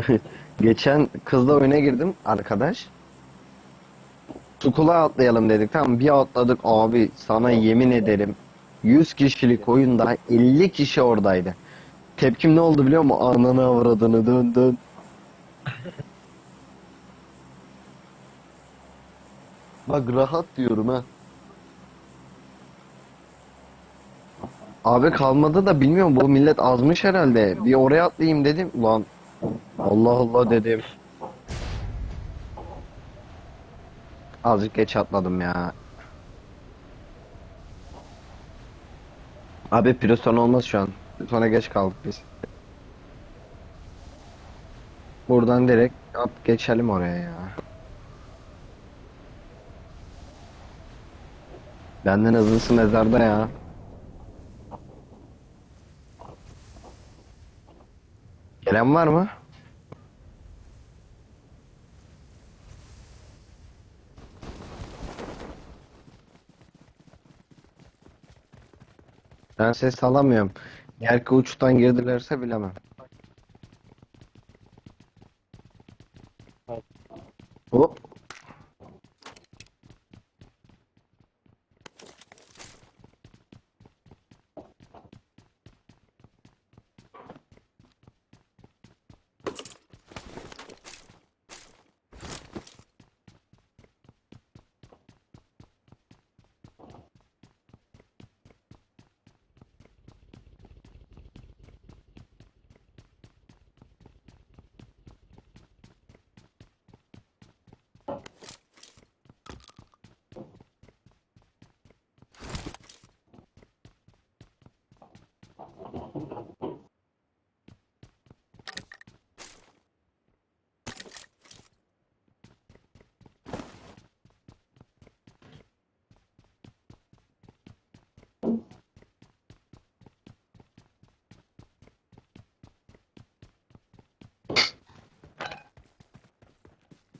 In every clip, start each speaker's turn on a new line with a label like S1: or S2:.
S1: Geçen kızla oyuna girdim arkadaş. Sukula atlayalım dedik tamam bir atladık abi sana yemin ederim 100 kişilik oyunda 50 kişi oradaydı. Tepkim ne oldu biliyor musun? Ananı avradını dön dön. Bak rahat diyorum ha. Abi kalmadı da bilmiyorum bu millet azmış herhalde. Bir oraya atlayayım dedim. Ulan Allah Allah dedim. Azıcık geç atladım ya. Abi piroston olmaz şu an. Sonra geç kaldık biz. Buradan direkt at geçelim oraya ya. Benden hızlısı mezarda ya. Gelen var mı? Ben ses alamıyorum. Eğer uçtan girdilerse bilemem. Hop.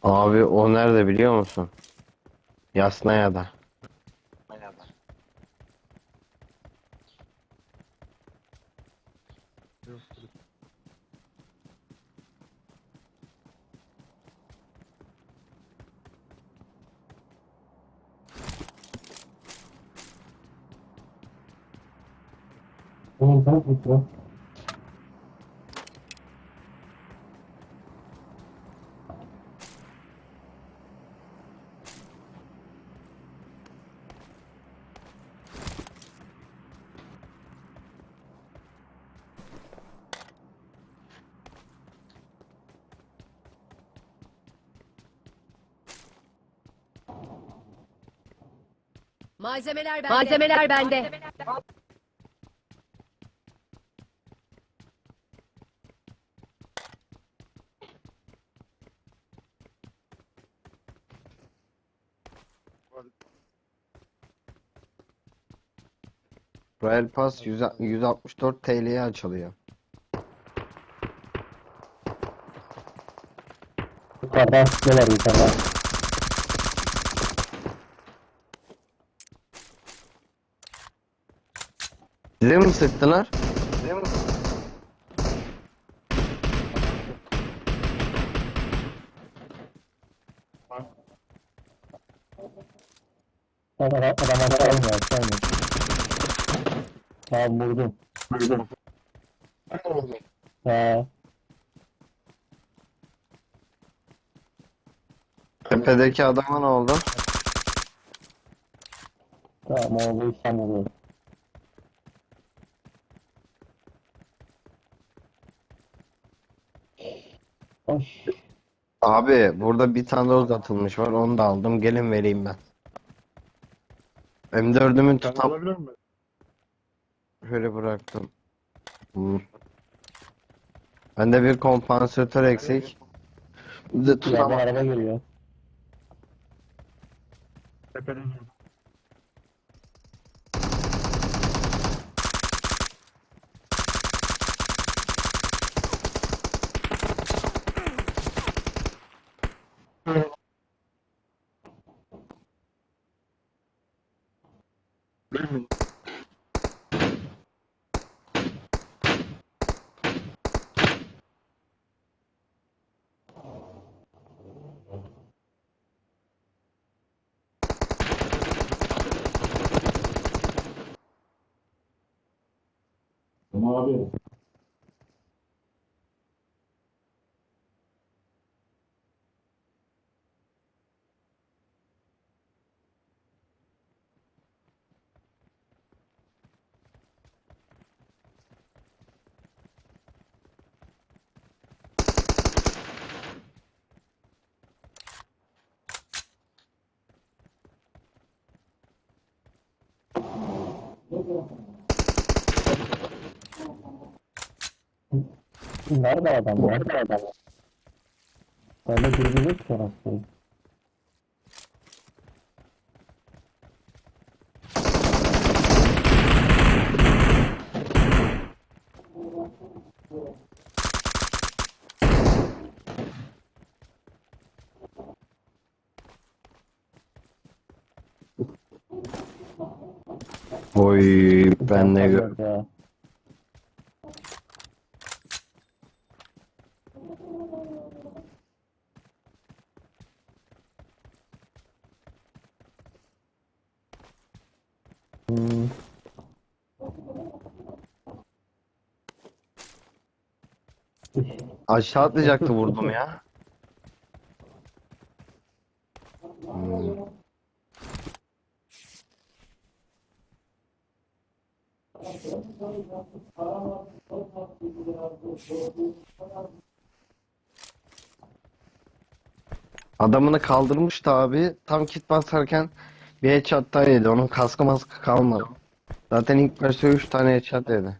S1: Abi o nerede biliyor musun? Yasnaya'da.
S2: Oğlum sen mutlu.
S3: Malzemeler bende.
S4: Malzemeler bende.
S1: Royal Pass 100 164 TL'ye açılıyor.
S2: Yukarıdan sıkıyorlar yukarıdan.
S1: Size mi sıktılar?
S2: Adam adam adam olmuyor. Olmuyor. Tamam vurdum. Vurdum. Ha,
S1: Tepedeki adama ne oldu?
S2: tamam oldu sen vurdun. Hoş.
S1: Abi burada bir tane doz atılmış var onu da aldım gelin vereyim ben. M4'ümün
S5: Sen
S1: tutam
S5: olabilir mi?
S1: şöyle bıraktım. Hmm. Bende bir kompansatör eksik. Bir de tutam
S2: araba geliyor.
S5: Tepeden べ
S2: る。Gracias. Nerede adam? Nerede adam? Böyle dürbün yok ki orası.
S1: Oy ben de gö- Aşağı atlayacaktı vurdum ya. Adamını kaldırmıştı abi. Tam kit basarken bir headshot daha yedi. Onun kaskı maskı kalmadı. Zaten ilk başta 3 tane headshot yedi.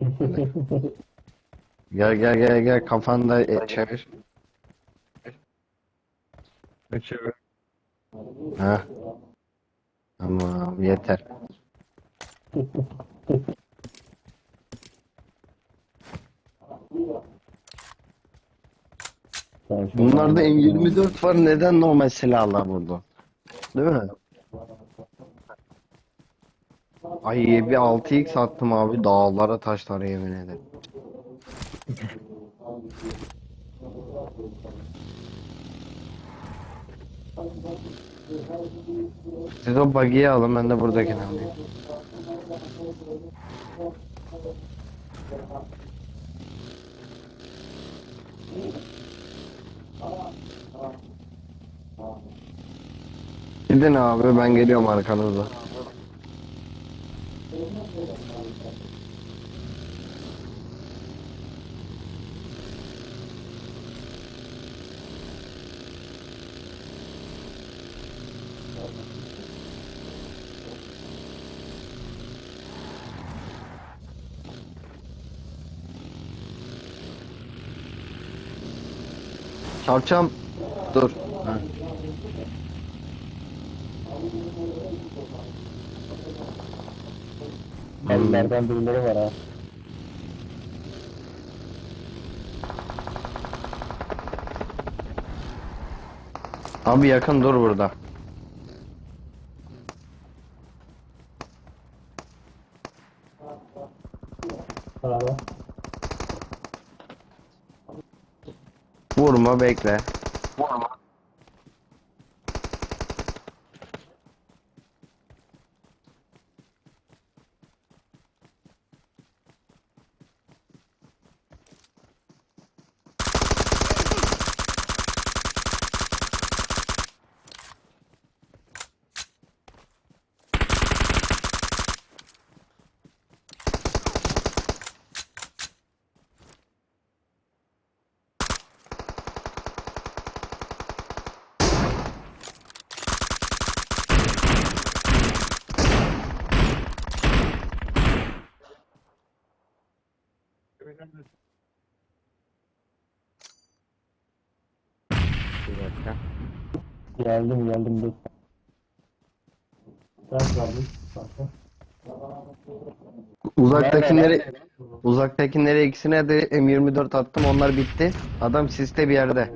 S1: Gel gel gel gel kafanda e, çevir. Çevir. Ha. Tamam yeter. Bunlarda M24 var neden normal silahlar burada? Değil mi? Ay bir 6x attım abi dağlara taşlara yemin ederim. Siz o buggy'yi alın ben de buradakini alayım. Gidin abi ben geliyorum arkanızda. Çarpacağım. Dur. Ha.
S2: Ellerden birileri var ha.
S1: Abi yakın dur burada.
S2: Araba.
S1: Vurma bekle. Bir
S2: Geldim geldim dur. Sen kaldın. Kanka.
S1: Uzaktakilere uzaktakilere ikisine de M24 attım onlar bitti. Adam siste bir yerde.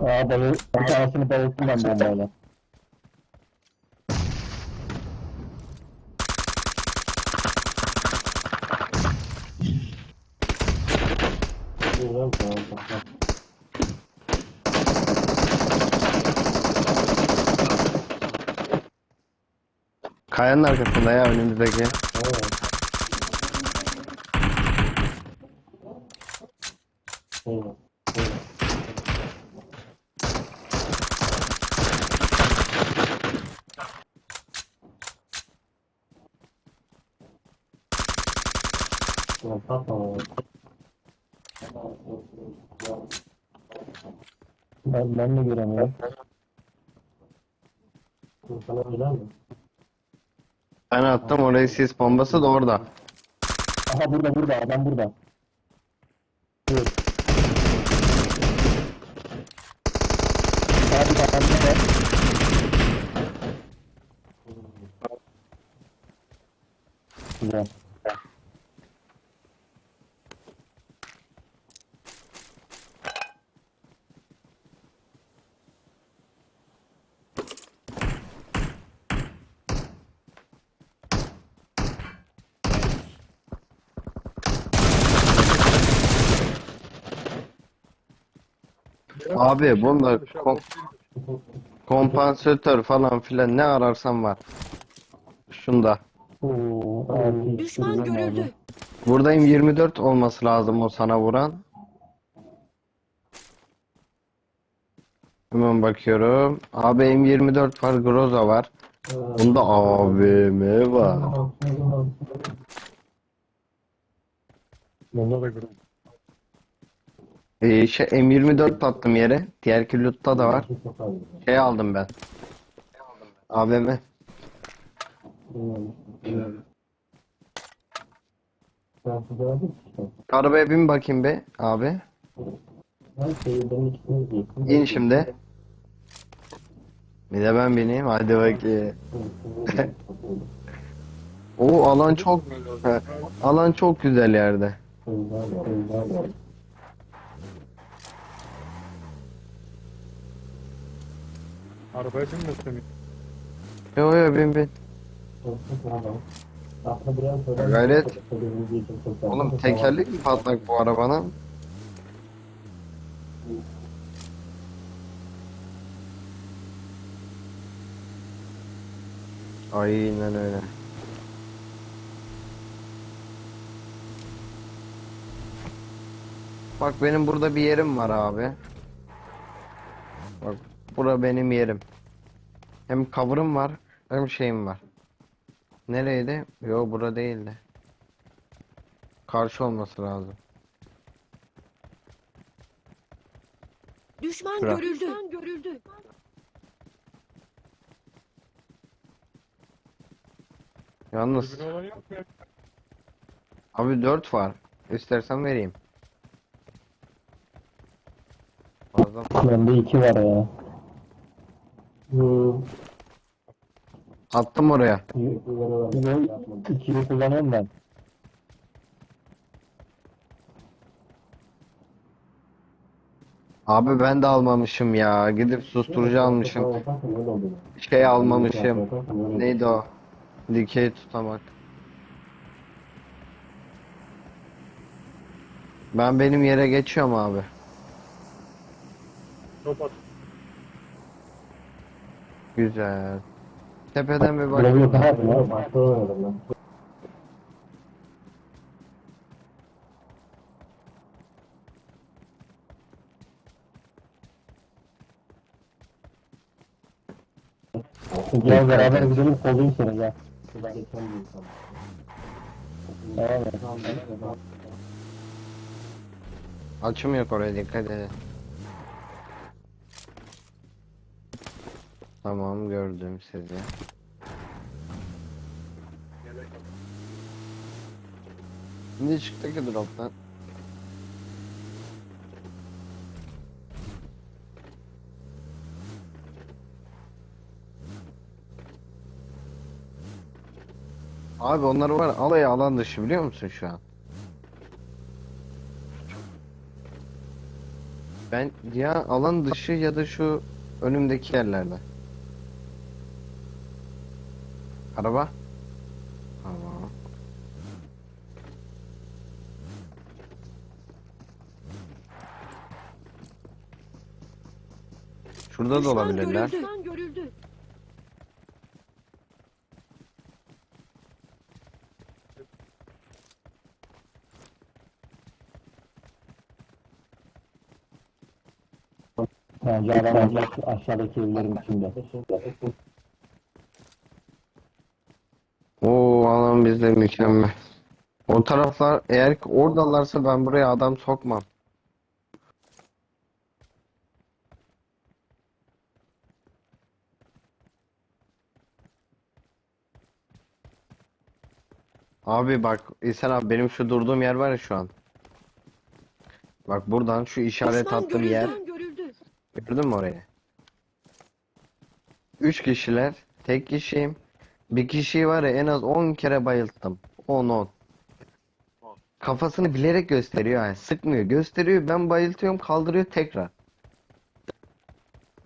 S2: Aa balı, bir tanesini bayılttım ben bombayla. Güzel tamam tamam.
S1: Kayanın arkasında ya önümüzdeki.
S2: Tamam. Ben, ben de göremiyorum. Sana öyle mi?
S1: Ben attım oraya sis bombası da orada.
S2: Aha burada burada adam burada. Evet. Abi adam burada. Güzel.
S1: Abi bunda kom kompansatör falan filan ne ararsan var. Şunda.
S3: Düşman görüldü.
S1: Buradayım 24 olması lazım o sana vuran. Hemen bakıyorum. Abi M24 var, Groza var. Bunda AVM var.
S2: Bunda da grup.
S1: Ee, şey, M24 attım yere. Diğer loot'ta da var. Şey aldım ben. AVM. Arabaya bin bakayım be abi. İn şimdi. Bir de ben bineyim. Hadi bakayım. O alan çok alan çok güzel yerde.
S4: Arabaya binmesin mi?
S1: Yo yo bin bin. Gayret. Oğlum tekerlek mi patlak bu arabanın? Aynen öyle. Bak benim burada bir yerim var abi. Bak bura benim yerim. Hem cover'ım var hem şeyim var. Nereydi? Yo bura değildi. Karşı olması lazım.
S3: Düşman
S1: Şura.
S3: görüldü. Düşman görüldü.
S1: Yalnız abi 4 var. İstersen vereyim. Fazla
S2: Bende iki var ya. Hmm.
S1: attım oraya.
S2: İkiyi kullanıyorum ben.
S1: Abi ben de almamışım ya. Gidip susturucu almışım. Şey almamışım. Neydi o? Dikey tutamak. Ben benim yere geçiyorum abi.
S4: Top at.
S1: Güzel. Tepeden bir bakayım.
S2: yok ha. Başta oynadım ben. Gel beraber gidelim kolayım seni gel.
S1: Açım yok oraya dikkat edin. Tamam gördüm sizi. Ne çıktı ki droptan? Abi onlar var alay alan dışı biliyor musun şu an? Ben ya alan dışı ya da şu önümdeki yerlerde. Araba. Tamam. Şurada da olabilirler.
S3: Düşman görüldü.
S2: Bence aşağıdaki evlerin içinde.
S1: Bizde mükemmel. O taraflar eğer ki oradalarsa ben buraya adam sokmam. Abi bak İhsan abi benim şu durduğum yer var ya şu an. Bak buradan şu işaret
S3: Düşman
S1: attığım
S3: görüldü.
S1: yer.
S3: Görüldü.
S1: Gördün mü orayı? Üç kişiler. Tek kişiyim. Bir kişiyi var ya en az 10 kere bayılttım. 10 10. Kafasını bilerek gösteriyor yani. Sıkmıyor. Gösteriyor. Ben bayıltıyorum. Kaldırıyor tekrar.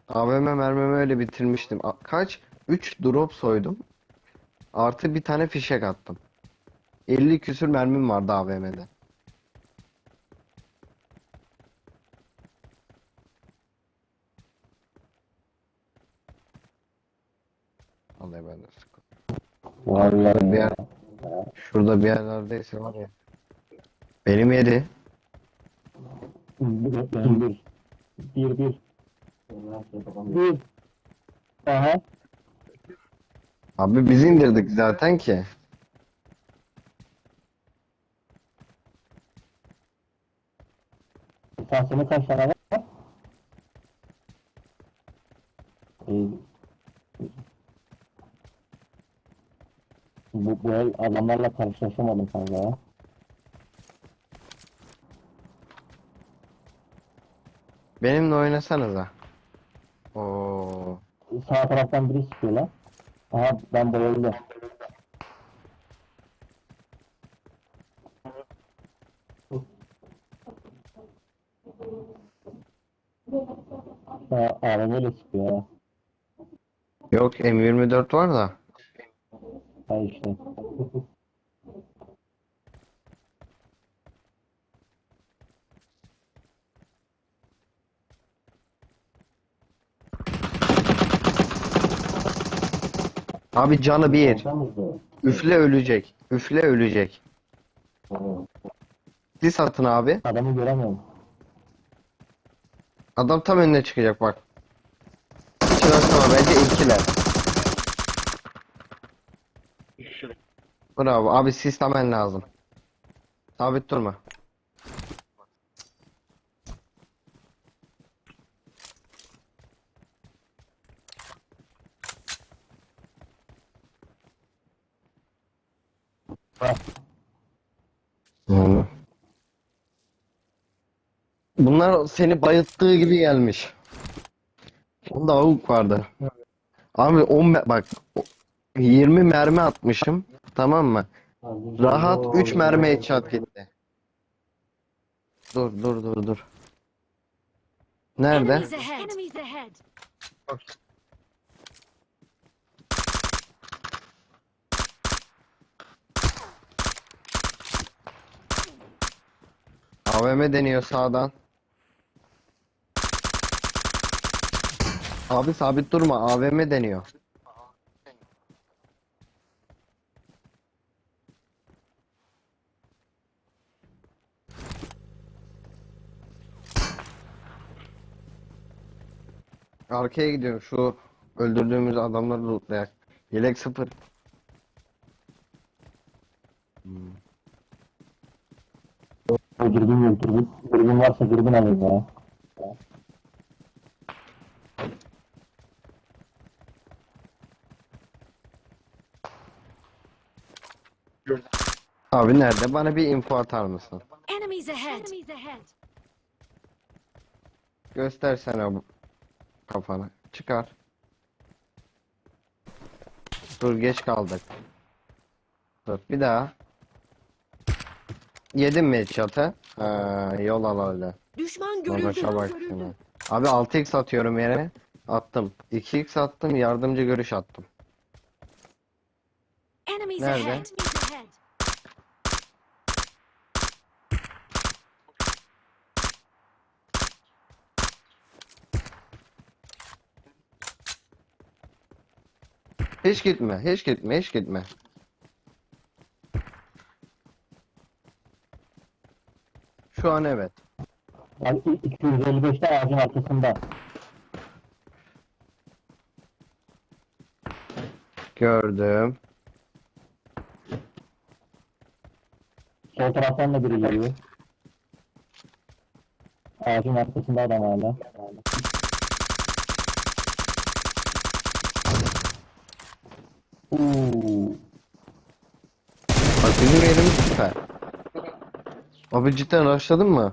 S1: AVM mermimi öyle bitirmiştim. Kaç? 3 drop soydum. Artı bir tane fişek attım. 50 küsür mermim vardı AVM'de. Vallahi ben de sıkıldım.
S2: Vallahi
S1: Bir yer, şurada bir yerlerdeyse var ya. Benim yedi.
S2: Bir, bir. Bir, bir. Bir. Aha.
S1: Abi biz indirdik zaten ki.
S2: Lisansını kaç tane var? Ee, bu, bu el adamlarla karşılaşamadım ya.
S1: Benimle oynasanıza. Oo.
S2: Sağ taraftan biri sıkıyor lan. Aha ben bayıldım. AVM'yle sıkıyor ha.
S1: Yok M24 var da.
S2: Ha işte.
S1: Abi canı bir. Üfle ölecek. Üfle ölecek. Sis atın abi.
S2: Adamı göremiyorum.
S1: Adam tam önüne çıkacak bak. Sonra bence ilkiler. Bravo abi sistemen lazım. Sabit durma. Yani. Bunlar seni bayılttığı gibi gelmiş. Onda avuk vardı. Abi 10 me- bak o- 20 mermi atmışım. Tamam mı? Rahat 3 mermi headshot gitti. Dur dur dur dur. Nerede?
S3: Enemies ahead. Enemies ahead.
S1: AVM deniyor sağdan. Abi sabit durma. AVM deniyor. Arkaya gidiyorum. Şu öldürdüğümüz adamları lootlayak. Yelek sıfır.
S2: Dürbün yok dürbün. Dürbün varsa dürbün alayım ya.
S1: Abi nerede? Bana bir info atar mısın?
S3: Enemies ahead. Enemies ahead.
S1: Göstersene bu kafanı. Çıkar. Dur geç kaldık. Dur bir daha. Yedim mi headshot'ı? Ha, yol al öyle.
S3: Düşman
S1: Bana
S3: görüldü.
S1: bak
S3: Görüldü.
S1: şimdi. Abi 6x atıyorum yere. Attım. 2x attım. Yardımcı görüş attım. Nerede?
S3: ahead. Enemies ahead.
S1: Hiç gitme, hiç gitme, hiç gitme. Şu an evet.
S2: Abi 255'te ağacın arkasında.
S1: Gördüm.
S2: Sol taraftan da biri geliyor. Ağacın arkasında adam hala. Uuu.
S1: Bak bizim yerimiz süper. Abi cidden araştırdın mı?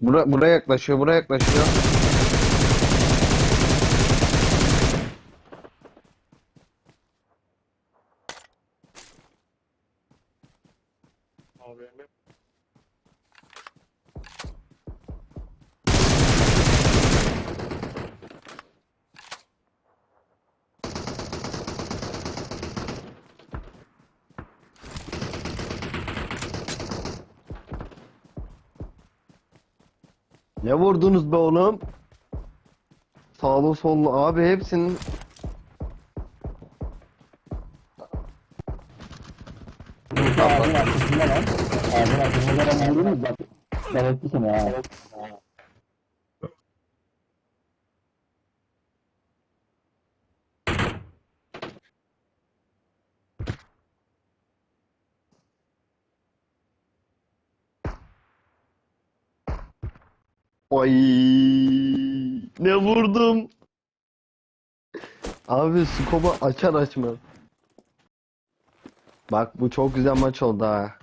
S1: Bura, buraya yaklaşıyor, buraya yaklaşıyor.
S4: AVM.
S1: Ne vurdunuz be oğlum? Sağlı sollu abi hepsinin
S2: Ağacın arkasında lan. Ağacın arkasında mü? Bak. Davetli seni ha.
S1: Ay ne vurdum. Abi skopu açar açmaz. Bak bu çok güzel maç oldu ha.